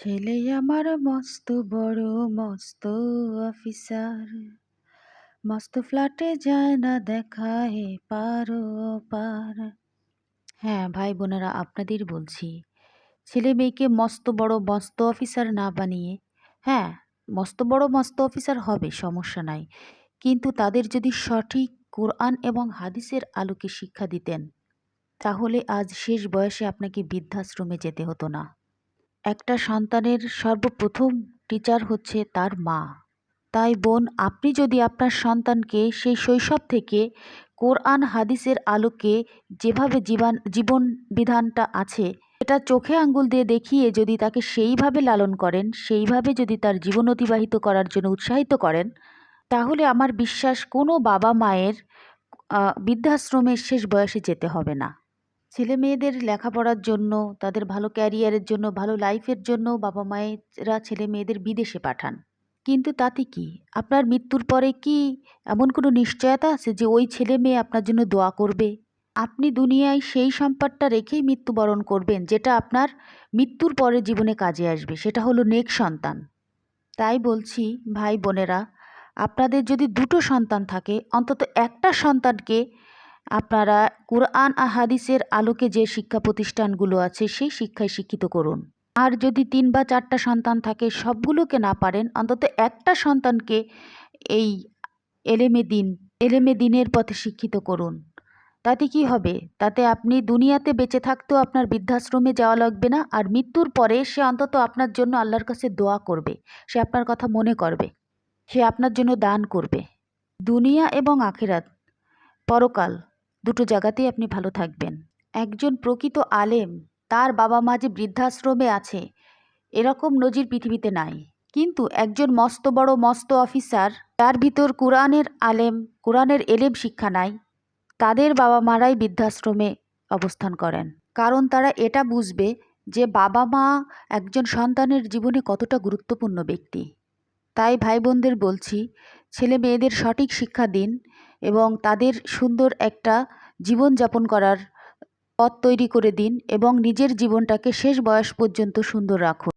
ছেলে আমার মস্ত বড়, মস্ত অফিসার। মস্ত ফ্ল্যাটে যায় না দেখা হে পার পার। হ্যাঁ ভাই বোনেরা, আপনাদের বলছি, ছেলে মেয়েকে মস্ত বড়, মস্ত অফিসার না বানিয়ে হ্যাঁ মস্ত বড়, মস্ত অফিসার হবে, সমস্যা নাই। কিন্তু তাদের যদি সঠিক কোরআন এবং হাদিসের আলোকে শিক্ষা দিতেন, তাহলে আজ শেষ বয়সে আপনাকে বৃদ্ধাশ্রমে যেতে হতো না। একটা সন্তানের সর্বপ্রথম টিচার হচ্ছে তার মা। তাই বোন, আপনি যদি আপনার সন্তানকে সেই শৈশব থেকে কোরআন, হাদিসের আলোকে যেভাবে জীবন জীবন বিধানটা আছে এটা চোখে আঙ্গুল দিয়ে দেখিয়ে যদি তাকে সেইভাবে লালন করেন, সেইভাবে যদি তার জীবন অতিবাহিত করার জন্য উৎসাহিত করেন, তাহলে আমার বিশ্বাস কোনো বাবা মায়ের বৃদ্ধাশ্রমের শেষ বয়সে যেতে হবে না। ছেলে মেয়েদের লেখাপড়ার জন্য, তাদের ভালো ক্যারিয়ারের জন্য, ভালো লাইফের জন্য বাবা মায়েরা ছেলে মেয়েদের বিদেশে পাঠান। কিন্তু তাতে কি? আপনার মৃত্যুর পরে কি এমন কোনো নিশ্চয়তা আছে যে ওই ছেলে মেয়ে আপনার জন্য দোয়া করবে? আপনি দুনিয়ায় সেই সম্পদটা রেখেই মৃত্যুবরণ করবেন, যেটা আপনার মৃত্যুর পরে জীবনে কাজে আসবে, সেটা হলো নেক সন্তান। তাই বলছি, ভাই বোনেরা, আপনাদের যদি দুটো সন্তান থাকে, অন্তত একটা সন্তানকে আপনারা কোরআন আহাদিসের আলোকে যে শিক্ষা প্রতিষ্ঠানগুলো আছে, সেই শিক্ষায় শিক্ষিত করুন। আর যদি তিন বা চারটা সন্তান থাকে, সবগুলোকে না পারেন, অন্তত একটা সন্তানকে এই এলেমে দিন, এলেমে দিনের পথে শিক্ষিত করুন। তাতে কি হবে? তাতে আপনি দুনিয়াতে বেঁচে থাকতেও আপনার বৃদ্ধাশ্রমে যাওয়া লাগবে না, আর মৃত্যুর পরে সে অন্তত আপনার জন্য আল্লাহর কাছে দোয়া করবে। সে আপনার কথা মনে করবে। সে আপনার জন্য দান করবে। দুনিয়া এবং আখেরাত, পরকাল দুটো জায়গাতেই আপনি ভালো থাকবেন। একজন প্রকৃত আলেম, তার বাবা মা যে বৃদ্ধাশ্রমে আছে, এরকম নজির পৃথিবীতে নাই। কিন্তু একজন মস্ত বড়, মস্ত অফিসার, তার ভিতর কোরআনের আলেম, কোরআনের এলেম শিক্ষা নাই, তাদের বাবা মারাই বৃদ্ধাশ্রমে অবস্থান করেন। কারণ তারা এটা বুঝবে যে বাবা মা একজন সন্তানের জীবনে কতটা গুরুত্বপূর্ণ ব্যক্তি। তাই ভাই বোনদের বলছি, ছেলে মেয়েদের সঠিক শিক্ষা দিন এবং তাদের সুন্দর একটা জীবনযাপন করার পথ তৈরি করে দিন এবং নিজের জীবনটাকে শেষ বয়স পর্যন্ত সুন্দর রাখুন।